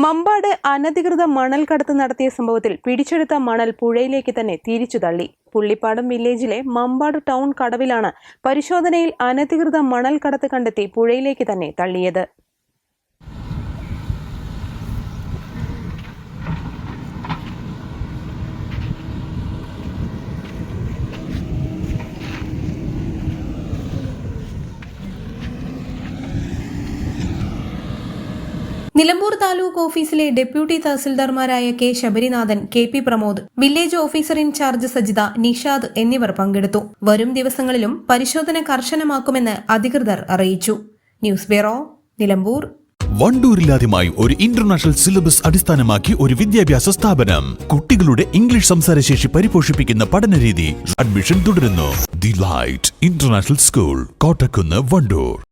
Mampad അനധികൃത മണൽ കടത്ത് നടത്തിയ സംഭവത്തിൽ പിടിച്ചെടുത്ത മണൽ പുഴയിലേക്ക് തന്നെ തിരിച്ചു തള്ളി. പുള്ളിപ്പാടം വില്ലേജിലെ മമ്പാട് ടൗൺ കടവിലാണ് പരിശോധനയിൽ അനധികൃത മണൽ കടത്ത് കണ്ടെത്തി പുഴയിലേക്ക് തന്നെ തള്ളിയത്. നിലമ്പൂർ താലൂക്ക് ഓഫീസിലെ deputy തഹസിൽദാർമാരായ K Sabarinathan K P Pramod village officer incharge Sajitha Nishad എന്നിവർ പങ്കെടുത്തു. വരും ദിവസങ്ങളിലും പരിശോധന കർശനമാക്കുമെന്ന് അധികൃതർ അറിയിച്ചു. News bureau Nilambur. വണ്ടൂരിലാദ്യമായി ഒരു ഇന്റർനാഷണൽ സിലബസ് അടിസ്ഥാനമാക്കി ഒരു വിദ്യാഭ്യാസ സ്ഥാപനം. കുട്ടികളുടെ ഇംഗ്ലീഷ് സംസാരശേഷി പരിപോഷിപ്പിക്കുന്ന പഠനരീതി അഡ്മിഷൻ തുടരുന്നു. The light international school Kottakkunnu Wandoor.